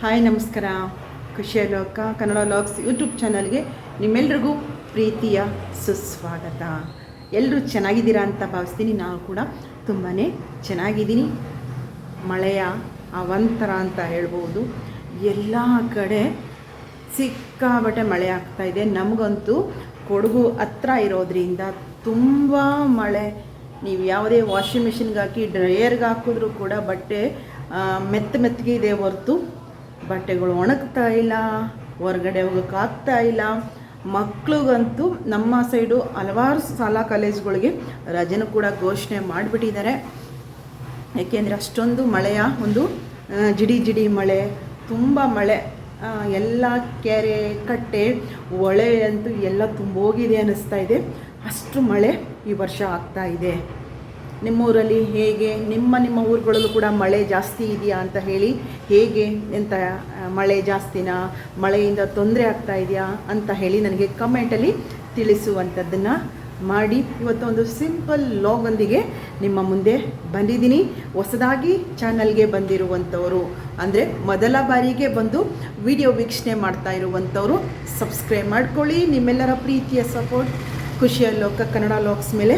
Hi, ನಮಸ್ಕಾರ. ಖುಷಿಯ ಲೋಕ, ಕನ್ನಡ ಲಾಗ್ಸ್ ಯೂಟ್ಯೂಬ್ ಚಾನಲ್ಗೆ ನಿಮ್ಮೆಲ್ರಿಗೂ ಪ್ರೀತಿಯ ಸುಸ್ವಾಗತ. ಎಲ್ಲರೂ ಚೆನ್ನಾಗಿದ್ದೀರಾ ಅಂತ ಭಾವಿಸ್ತೀನಿ. ನಾವು ಕೂಡ ತುಂಬಾ ಚೆನ್ನಾಗಿದ್ದೀನಿ. ಮಳೆಯ ಅವಂತರ ಅಂತ ಹೇಳ್ಬೋದು. ಎಲ್ಲ ಕಡೆ ಸಿಕ್ಕಾಬಟ್ಟೆ ಮಳೆ ಆಗ್ತಾ ಇದೆ. ನಮಗಂತೂ ಕೊಡಗು ಹತ್ರ ಇರೋದ್ರಿಂದ ತುಂಬ ಮಳೆ. ನೀವು ಯಾವುದೇ ವಾಷಿಂಗ್ ಮಿಷಿನ್ಗೆ ಹಾಕಿ ಡ್ರೈಯರ್ಗೆ ಹಾಕಿದ್ರೂ ಕೂಡ ಬಟ್ಟೆ ಮೆತ್ತ ಮೆತ್ತಗೆ ಇದೆ ಹೊರತು ಬಟ್ಟೆಗಳು ಒಣಗ್ತಾ ಇಲ್ಲ, ಹೊರಗಡೆ ಹೋಗೋಕ್ಕಾಗ್ತಾ ಇಲ್ಲ. ಮಕ್ಳಿಗಂತೂ ನಮ್ಮ ಸೈಡು ಹಲವಾರು ಶಾಲಾ ಕಾಲೇಜುಗಳಿಗೆ ರಜೆನೂ ಕೂಡ ಘೋಷಣೆ ಮಾಡಿಬಿಟ್ಟಿದ್ದಾರೆ. ಏಕೆಂದರೆ ಅಷ್ಟೊಂದು ಮಳೆಯ ಒಂದು ಜಿಡಿ ಜಿಡಿ ಮಳೆ, ತುಂಬ ಮಳೆ ಎಲ್ಲ ಕೆರೆ, ಕಟ್ಟೆ, ಹೊಳೆ ಅಂತೂ ಎಲ್ಲ ತುಂಬೋಗಿದೆ ಅನ್ನಿಸ್ತಾ ಇದೆ. ಅಷ್ಟು ಮಳೆ ಈ ವರ್ಷ ಆಗ್ತಾ ಇದೆ. ನಿಮ್ಮೂರಲ್ಲಿ ಹೇಗೆ, ನಿಮ್ಮ ನಿಮ್ಮ ಊರುಗಳಲ್ಲೂ ಕೂಡ ಮಳೆ ಜಾಸ್ತಿ ಇದೆಯಾ ಅಂತ ಹೇಳಿ ಹೇಗೆ ಎಂತ ಮಳೆ ಜಾಸ್ತಿನಾ, ಮಳೆಯಿಂದ ತೊಂದರೆ ಆಗ್ತಾ ಇದೆಯಾ ಅಂತ ಹೇಳಿ ನನಗೆ ಕಮೆಂಟಲ್ಲಿ ತಿಳಿಸುವಂಥದ್ದನ್ನು ಮಾಡಿ. ಇವತ್ತು ಒಂದು ಸಿಂಪಲ್ ಲಾಗೊಂದಿಗೆ ನಿಮ್ಮ ಮುಂದೆ ಬಂದಿದ್ದೀನಿ. ಹೊಸದಾಗಿ ಚಾನಲ್ಗೆ ಬಂದಿರುವಂಥವರು, ಅಂದರೆ ಮೊದಲ ಬಾರಿಗೆ ಬಂದು ವಿಡಿಯೋ ವೀಕ್ಷಣೆ ಮಾಡ್ತಾ ಇರುವಂಥವರು ಸಬ್ಸ್ಕ್ರೈಬ್ ಮಾಡ್ಕೊಳ್ಳಿ. ನಿಮ್ಮೆಲ್ಲರ ಪ್ರೀತಿಯ ಸಪೋರ್ಟ್ ಖುಷಿಯ ಲೋಕ, ಕನ್ನಡ ಲಾಕ್ಸ್ ಮೇಲೆ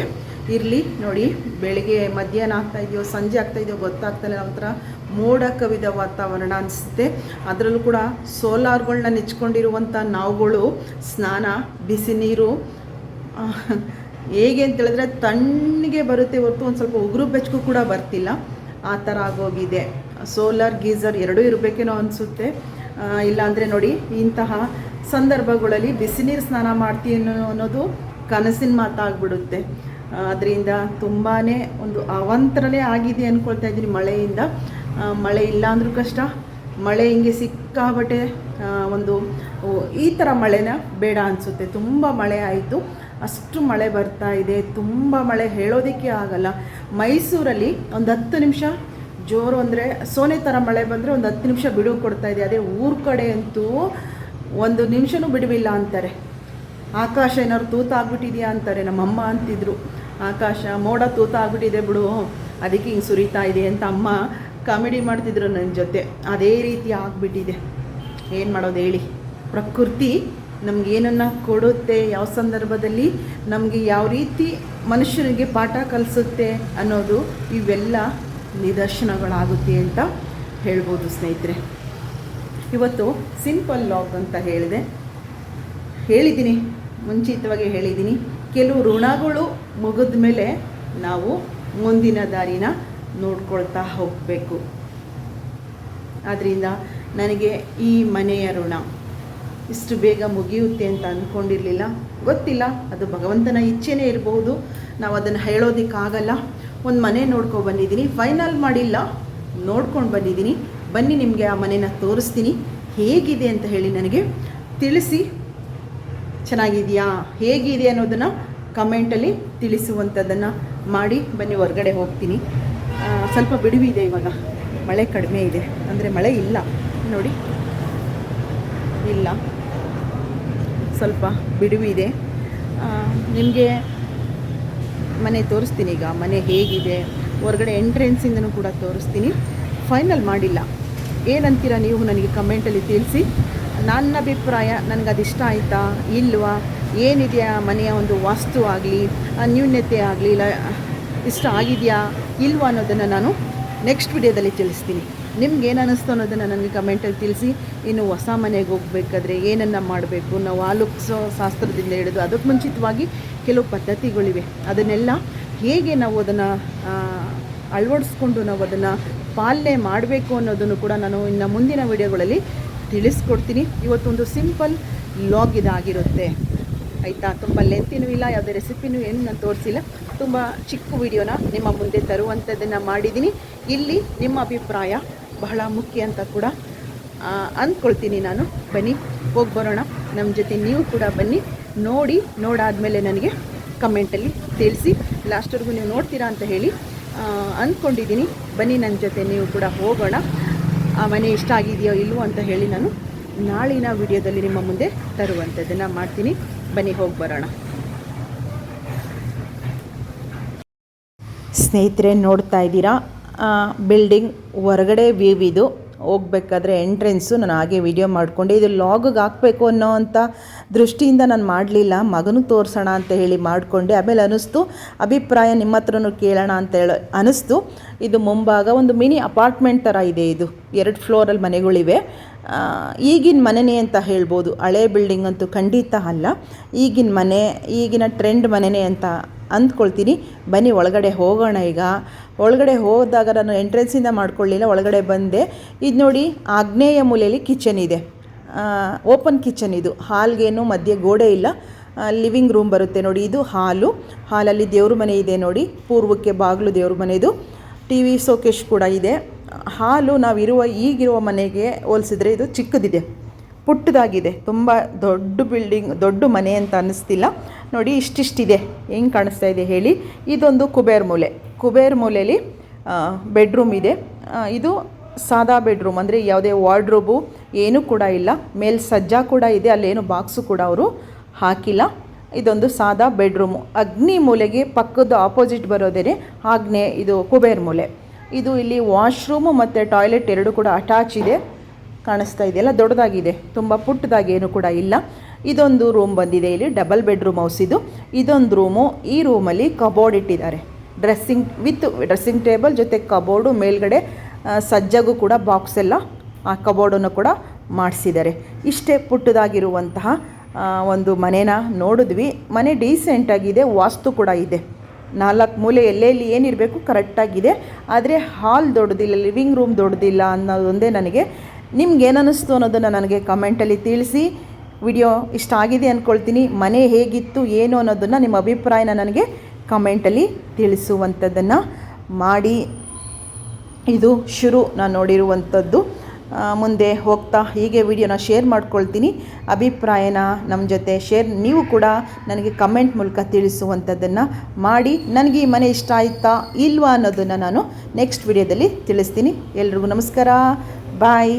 ಇರಲಿ, ನೋಡಿ, ಬೆಳಿಗ್ಗೆ ಮಧ್ಯಾಹ್ನ ಆಗ್ತಾ ಇದೆಯೋ, ಸಂಜೆ ಆಗ್ತಾಯಿದೆಯೋ ಗೊತ್ತಾಗ್ತಾಯಿಲ್ಲ ಒಂಥರ ಮೋಡ ಕವಿದ ವಾತಾವರಣ ಅನಿಸುತ್ತೆ. ಅದರಲ್ಲೂ ಕೂಡ ಸೋಲಾರ್ಗಳನ್ನ ನೆಚ್ಕೊಂಡಿರುವಂಥ ನಾವುಗಳು, ಸ್ನಾನ, ಬಿಸಿ ನೀರು ಹೇಗೆ ಅಂತ ಹೇಳಿದ್ರೆ ತಣ್ಣಗೆ ಬರುತ್ತೆ ಹೊರತು ಒಂದು ಸ್ವಲ್ಪ ಉಗುರು ಬೆಚ್ಚಗೂ ಕೂಡ ಬರ್ತಿಲ್ಲ. ಆ ಥರ ಆಗೋಗಿದೆ. ಸೋಲಾರ್, ಗೀಸರ್ ಎರಡೂ ಇರಬೇಕೇನೋ ಅನಿಸುತ್ತೆ. ಇಲ್ಲಾಂದರೆ ನೋಡಿ, ಇಂತಹ ಸಂದರ್ಭಗಳಲ್ಲಿ ಬಿಸಿ ನೀರು ಸ್ನಾನ ಮಾಡ್ತೀನಿ ಅನ್ನೋದು ಕನಸಿನ ಮಾತಾಗ್ಬಿಡುತ್ತೆ. ಅದರಿಂದ ತುಂಬಾ ಒಂದು ಅವಂತರನೇ ಆಗಿದೆ ಅಂದ್ಕೊಳ್ತಾ ಇದ್ದೀನಿ ಮಳೆಯಿಂದ. ಮಳೆ ಇಲ್ಲ ಅಂದರೂ ಕಷ್ಟ. ಮಳೆ ಹಿಂಗೆ ಸಿಕ್ಕಾಬಟ್ಟೆ ಒಂದು ಈ ಥರ ಮಳೆನ ಬೇಡ ಅನಿಸುತ್ತೆ. ತುಂಬ ಮಳೆ ಆಯಿತು. ಅಷ್ಟು ಮಳೆ ಬರ್ತಾ ಇದೆ. ತುಂಬ ಮಳೆ ಹೇಳೋದಕ್ಕೆ ಆಗಲ್ಲ. ಮೈಸೂರಲ್ಲಿ ಒಂದು ಹತ್ತು ನಿಮಿಷ ಜೋರು ಅಂದರೆ, ಸೋನೆ ಥರ ಮಳೆ ಬಂದರೆ ಒಂದು ಹತ್ತು ನಿಮಿಷ ಬಿಡುವು ಕೊಡ್ತಾ ಇದೆ. ಅದೇ ಊರ ಕಡೆ ಅಂತೂ ಒಂದು ನಿಮಿಷನೂ ಬಿಡುವಿಲ್ಲ ಅಂತಾರೆ. ಆಕಾಶ ಏನಾದ್ರು ತೂತಾಗ್ಬಿಟ್ಟಿದೆಯಾ ಅಂತಾರೆ. ನಮ್ಮಮ್ಮ ಅಂತಿದ್ರು. ಆಕಾಶ ಮೋಡ ತೂತ ಆಗ್ಬಿಟ್ಟಿದೆ ಬಿಡು. ಅದಕ್ಕೆ ಹಿಂಗೆ ಸುರಿತಾ ಇದೆ ಅಂತ ಅಮ್ಮ ಕಾಮಿಡಿ ಮಾಡ್ತಿದ್ರು ನನ್ನ ಜೊತೆ. ಅದೇ ರೀತಿ ಆಗಿಬಿಟ್ಟಿದೆ. ಏನು ಮಾಡೋದು ಹೇಳಿ. ಪ್ರಕೃತಿ ನಮ್ಗೆ ಏನನ್ನು ಕೊಡುತ್ತೆ, ಯಾವ ಸಂದರ್ಭದಲ್ಲಿ ನಮಗೆ ಯಾವ ರೀತಿ ಮನುಷ್ಯನಿಗೆ ಪಾಠ ಕಲಿಸುತ್ತೆ ಅನ್ನೋದು ಇವೆಲ್ಲ ನಿದರ್ಶನಗಳಾಗುತ್ತೆ ಅಂತ ಹೇಳ್ಬೋದು ಸ್ನೇಹಿತರೆ. ಇವತ್ತು ಸಿಂಪಲ್ ಲಾಗ್ ಅಂತ ಹೇಳಿದೆ. ಹೇಳಿದ್ದೀನಿ. ಮುಂಚಿತವಾಗಿ ಹೇಳಿದ್ದೀನಿ. ಕೆಲವು ಋಣಗಳು ಮುಗಿದ ಮೇಲೆ ನಾವು ಮುಂದಿನ ದಾರಿನ ನೋಡ್ಕೊಳ್ತಾ ಹೋಗಬೇಕು. ಆದ್ದರಿಂದ ನನಗೆ ಈ ಮನೆಯ ಋಣ ಇಷ್ಟು ಬೇಗ ಮುಗಿಯುತ್ತೆ ಅಂತ ಅಂದ್ಕೊಂಡಿರಲಿಲ್ಲ ಗೊತ್ತಿಲ್ಲ, ಅದು ಭಗವಂತನ ಇಚ್ಛೆನೇ ಇರಬಹುದು ನಾವು ಅದನ್ನು ಹೇಳೋದಕ್ಕಾಗಲ್ಲ. ಒಂದು ಮನೆ ನೋಡ್ಕೊ ಬಂದಿದ್ದೀನಿ. ಫೈನಲ್ ಮಾಡಿಲ್ಲ. ನೋಡ್ಕೊಂಡು ಬಂದಿದ್ದೀನಿ. ಬನ್ನಿ ನಿಮಗೆ ಆ ಮನೆನ ತೋರಿಸ್ತೀನಿ. ಹೇಗಿದೆ ಅಂತ ಹೇಳಿ ನನಗೆ ತಿಳಿಸಿ. ಚೆನ್ನಾಗಿದೆಯಾ? ಹೇಗಿದೆ ಅನ್ನೋದನ್ನು ಕಮೆಂಟಲ್ಲಿ ತಿಳಿಸುವಂಥದ್ದನ್ನು ಮಾಡಿ ಬನ್ನಿ, ಹೊರಗಡೆ ಹೋಗ್ತೀನಿ. ಸ್ವಲ್ಪ ಬಿಡುವಿದೆ ಇವಾಗ. ಮಳೆ ಕಡಿಮೆ ಇದೆ. ಅಂದರೆ ಮಳೆ ಇಲ್ಲ. ನೋಡಿ. ಇಲ್ಲ. ಸ್ವಲ್ಪ ಬಿಡುವಿದೆ ನಿಮಗೆ ಮನೆ ತೋರಿಸ್ತೀನಿ ಈಗ. ಮನೆ ಹೇಗಿದೆ? ಹೊರಗಡೆ ಎಂಟ್ರೆನ್ಸಿಂದನೂ ಕೂಡ ತೋರಿಸ್ತೀನಿ. ಫೈನಲ್ ಮಾಡಿಲ್ಲ. ಏನಂತೀರ ನೀವು ನನಗೆ ಕಮೆಂಟಲ್ಲಿ ತಿಳಿಸಿ. ನನ್ನ ಅಭಿಪ್ರಾಯ ಇಷ್ಟ ಆಯಿತಾ? ಇಲ್ವಾ? ಏನಿದೆಯಾ ಮನೆಯ ಒಂದು ವಾಸ್ತು ಆಗಲಿ ನ್ಯೂನ್ಯತೆ ಆಗಲಿ, ಇಲ್ಲ, ಇಷ್ಟ ಆಗಿದೆಯಾ? ಇಲ್ವಾ ಅನ್ನೋದನ್ನು ನಾನು ನೆಕ್ಸ್ಟ್ ವಿಡಿಯೋದಲ್ಲಿ ತಿಳಿಸ್ತೀನಿ. ನಿಮ್ಗೆ ಏನು ಅನ್ನಿಸ್ತು ಅನ್ನೋದನ್ನು ನನಗೆ ಕಮೆಂಟಲ್ಲಿ ತಿಳಿಸಿ. ಇನ್ನು ಹೊಸ ಮನೆಗೆ ಹೋಗಬೇಕಾದ್ರೆ ಏನನ್ನು ಮಾಡಬೇಕು ನಾವು ಆಲೋಕಿಸೋ ಶಾಸ್ತ್ರದಿಂದ ಹಿಡಿದು ಅದಕ್ಕೆ ಮುಂಚಿತವಾಗಿ ಕೆಲವು ಪದ್ಧತಿಗಳಿವೆ. ಅದನ್ನೆಲ್ಲ ಹೇಗೆ ನಾವು ಅದನ್ನು ಅಳವಡಿಸ್ಕೊಂಡು ನಾವು ಅದನ್ನು ಪಾಲನೆ ಮಾಡಬೇಕು ಅನ್ನೋದನ್ನು ಕೂಡ ನಾನು ಇನ್ನು ಮುಂದಿನ ವಿಡಿಯೋಗಳಲ್ಲಿ ತಿಳಿಸ್ಕೊಡ್ತೀನಿ. ಇವತ್ತೊಂದು ಸಿಂಪಲ್ ಲಾಗ್ ಇದಾಗಿರುತ್ತೆ. ಆಯಿತಾ? ತುಂಬ ಲೆಂತಿನೂ ಇಲ್ಲ, ಯಾವುದೇ ರೆಸಿಪಿನೂ ಏನು ನಾನು ತೋರಿಸಿಲ್ಲ. ತುಂಬ ಚಿಕ್ಕ ವಿಡಿಯೋನ ನಿಮ್ಮ ಮುಂದೆ ತರುವಂಥದ್ದನ್ನು ಮಾಡಿದ್ದೀನಿ. ಇಲ್ಲಿ ನಿಮ್ಮ ಅಭಿಪ್ರಾಯ ಬಹಳ ಮುಖ್ಯ ಅಂತ ಕೂಡ ಅಂದ್ಕೊಳ್ತೀನಿ ನಾನು. ಬನ್ನಿ, ಹೋಗಿ ಬರೋಣ. ನಮ್ಮ ಜೊತೆ ನೀವು ಕೂಡ ಬನ್ನಿ. ನೋಡಿ, ನೋಡಾದಮೇಲೆ ನನಗೆ ಕಮೆಂಟಲ್ಲಿ ತಿಳಿಸಿ. ಲಾಸ್ಟ್ವರೆಗೂ ನೀವು ನೋಡ್ತೀರಾ ಅಂತ ಹೇಳಿ ಅಂದ್ಕೊಂಡಿದ್ದೀನಿ ಬನ್ನಿ ನನ್ನ ಜೊತೆ ನೀವು ಕೂಡ ಹೋಗೋಣ. ಆ ಮನೆ ಇಷ್ಟ ಆಗಿದೆಯೋ ಇಲ್ವೋ ಅಂತ ಹೇಳಿ ನಾನು ನಾಳಿನ ವಿಡಿಯೋದಲ್ಲಿ ನಿಮ್ಮ ಮುಂದೆ ತರುವಂಥದ್ದನ್ನು ಮಾಡ್ತೀನಿ. ಬನ್ನಿ, ಹೋಗಿ ಬರೋಣ. ಸ್ನೇಹಿತರೆ, ನೋಡ್ತಾ ಇದ್ದೀರಾ? ಬಿಲ್ಡಿಂಗ್ ಹೊರಗಡೆ ವ್ಯೂ ಇದು. ಹೋಗ್ಬೇಕಾದ್ರೆ ಎಂಟ್ರೆನ್ಸು ನಾನು ಹಾಗೆ ವಿಡಿಯೋ ಮಾಡಿಕೊಂಡೆ, ಇದು ಲಾಗಿಗೆ ಹಾಕಬೇಕು ಅನ್ನೋ ಅಂಥ ದೃಷ್ಟಿಯಿಂದ ನಾನು ಮಾಡಲಿಲ್ಲ. ಮಗನಿಗೆ ತೋರಿಸೋಣ ಅಂತ ಹೇಳಿ ಮಾಡಿಕೊಂಡೆ. ಆಮೇಲೆ ಅನ್ನಿಸ್ತು ಅಭಿಪ್ರಾಯ ನಿಮ್ಮ ಹತ್ರನೂ ಕೇಳೋಣ ಅಂತ ಹೇಳಿ ಅನ್ನಿಸ್ತು ಇದು ಮುಂಭಾಗ ಒಂದು ಮಿನಿ ಅಪಾರ್ಟ್ಮೆಂಟ್ ಥರ ಇದೆ ಇದು. ಎರಡು ಫ್ಲೋರಲ್ಲಿ ಮನೆಗಳಿವೆ. ಈಗಿನ ಮನೆನೇ ಅಂತ ಹೇಳ್ಬೋದು. ಹಳೆ ಬಿಲ್ಡಿಂಗ್ ಅಂತೂ ಖಂಡಿತ ಅಲ್ಲ. ಈಗಿನ ಮನೆ, ಈಗಿನ ಟ್ರೆಂಡ್ ಮನೆನೇ ಅಂತ ಅಂದ್ಕೊಳ್ತೀನಿ. ಬನ್ನಿ, ಒಳಗಡೆ ಹೋಗೋಣ ಈಗ. ಒಳಗಡೆ ಹೋದಾಗ ನಾನು ಎಂಟ್ರೆನ್ಸಿಂದ ಮಾಡ್ಕೊಳ್ಳಿಲ್ಲ, ಒಳಗಡೆ ಬಂದೆ. ಇದು ನೋಡಿ ಆಗ್ನೇಯ ಮೂಲೆಯಲ್ಲಿ ಕಿಚನ್ ಇದೆ. ಓಪನ್ ಕಿಚನ್ ಇದು. ಹಾಲ್ಗೇನು ಮಧ್ಯೆ ಗೋಡೆ ಇಲ್ಲ. ಲಿವಿಂಗ್ ರೂಮ್ ಬರುತ್ತೆ ನೋಡಿ ಇದು ಹಾಲು. ಹಾಲಲ್ಲಿ ದೇವ್ರ ಮನೆ ಇದೆ ನೋಡಿ. ಪೂರ್ವಕ್ಕೆ ಬಾಗಿಲು ದೇವ್ರ ಮನೆದು. ಟಿ ವಿ ಸೋಕೇಶ್ ಕೂಡ ಇದೆ. ಹಾಲು ನಾವಿರುವ ಈಗಿರುವ ಮನೆಗೆ ಹೋಲಿಸಿದ್ರೆ ಇದು ಚಿಕ್ಕದಿದೆ. ಪುಟ್ಟದಾಗಿದೆ. ತುಂಬ ದೊಡ್ಡ ಬಿಲ್ಡಿಂಗ್ ದೊಡ್ಡ ಮನೆ ಅಂತ ಅನ್ನಿಸ್ತಿಲ್ಲ ನೋಡಿ ಇಷ್ಟಿಷ್ಟಿದೆ. ಹೆಂಗೆ ಕಾಣಿಸ್ತಾ ಇದೆ ಹೇಳಿ. ಇದೊಂದು ಕುಬೇರ್ ಮೂಲೆ. ಕುಬೇರ್ ಮೂಲೆಯಲ್ಲಿ ಬೆಡ್ರೂಮ್ ಇದೆ. ಇದು ಸಾದಾ ಬೆಡ್ರೂಮ್ ಅಂದರೆ ಯಾವುದೇ ವಾರ್ಡ್ರೋಬು ಏನೂ ಕೂಡ ಇಲ್ಲ. ಮೇಲೆ ಸಜ್ಜಾ ಕೂಡ ಇದೆ, ಅಲ್ಲೇನು ಬಾಕ್ಸು ಕೂಡ ಅವರು ಹಾಕಿಲ್ಲ. ಇದೊಂದು ಸಾದಾ ಬೆಡ್ರೂಮು ಅಗ್ನಿ ಮೂಲೆಗೆ ಪಕ್ಕದ ಆಪೋಸಿಟ್ ಬರೋದೇ ಆಗ್ನೇ ಇದು ಕುಬೇರ್ ಮೂಲೆ. ಇದು ಇಲ್ಲಿ ವಾಶ್ರೂಮು ಮತ್ತು ಟಾಯ್ಲೆಟ್ ಎರಡು ಕೂಡ ಅಟ್ಯಾಚ್ ಇದೆ. ಕಾಣಿಸ್ತಾ ಇದೆಯಲ್ಲ ದೊಡ್ಡದಾಗಿದೆ. ತುಂಬ ಪುಟ್ಟದಾಗಿ ಏನು ಕೂಡ ಇಲ್ಲ. ಇದೊಂದು ರೂಮ್ ಬಂದಿದೆ ಇಲ್ಲಿ. ಡಬಲ್ ಬೆಡ್ರೂಮ್ ಹೌಸ್ ಇದು. ಇದೊಂದು ರೂಮು ಈ ರೂಮಲ್ಲಿ ಕಬೋರ್ಡ್ ಇಟ್ಟಿದ್ದಾರೆ. ಡ್ರೆಸ್ಸಿಂಗ್ ವಿತ್ ಡ್ರೆಸ್ಸಿಂಗ್ ಟೇಬಲ್ ಜೊತೆ ಕಬೋರ್ಡು ಮೇಲ್ಗಡೆ ಸಜ್ಜಗೂ ಕೂಡ ಬಾಕ್ಸ್ ಎಲ್ಲ, ಆ ಕಬೋರ್ಡನ್ನು ಕೂಡ ಮಾಡಿಸಿದ್ದಾರೆ. ಇಷ್ಟೇ ಪುಟ್ಟದಾಗಿರುವಂತಹ ಒಂದು ಮನೇನ ನೋಡಿದ್ವಿ. ಮನೆ ಡೀಸೆಂಟಾಗಿದೆ ವಾಸ್ತು ಕೂಡ ಇದೆ. ನಾಲ್ಕು ಮೂಲೆ ಎಲ್ಲೆಲ್ಲಿ ಏನಿರಬೇಕು ಕರೆಕ್ಟಾಗಿದೆ ಆದರೆ ಹಾಲ್ ದೊಡ್ಡದಿಲ್ಲ ಲಿವಿಂಗ್ ರೂಮ್ ದೊಡ್ಡದಿಲ್ಲ ಅನ್ನೋದೊಂದೇ ನನಗೆ ನಿಮ್ಗೆ ಏನು ಅನ್ನಿಸ್ತು ಅನ್ನೋದನ್ನು ನನಗೆ ಕಮೆಂಟಲ್ಲಿ ತಿಳಿಸಿ. ವಿಡಿಯೋ ಇಷ್ಟ ಆಗಿದೆ ಅಂದ್ಕೊಳ್ತೀನಿ ಮನೆ ಹೇಗಿತ್ತು, ಏನು ಅನ್ನೋದನ್ನು ನಿಮ್ಮ ಅಭಿಪ್ರಾಯನ ನನಗೆ ಕಮೆಂಟಲ್ಲಿ ತಿಳಿಸುವಂಥದ್ದನ್ನು ಮಾಡಿ. ಇದು ಶುರು ನಾನು ನೋಡಿರುವಂಥದ್ದು. ಮುಂದೆ ಹೋಗ್ತಾ ಹೀಗೆ ವಿಡಿಯೋನ ಶೇರ್ ಮಾಡ್ಕೊಳ್ತೀನಿ. ಅಭಿಪ್ರಾಯನ ನಮ್ಮ ಜೊತೆ ಶೇರ್ ನೀವು ಕೂಡ ನನಗೆ ಕಮೆಂಟ್ ಮೂಲಕ ತಿಳಿಸುವಂಥದ್ದನ್ನು ಮಾಡಿ. ನನಗೆ ಈ ಮನೆ ಇಷ್ಟ ಆಯ್ತಾ, ಇಲ್ವಾ ಅನ್ನೋದನ್ನು ನಾನು ನೆಕ್ಸ್ಟ್ ವಿಡಿಯೋದಲ್ಲಿ ತಿಳಿಸ್ತೀನಿ. ಎಲ್ರಿಗೂ ನಮಸ್ಕಾರ. ಬಾಯ್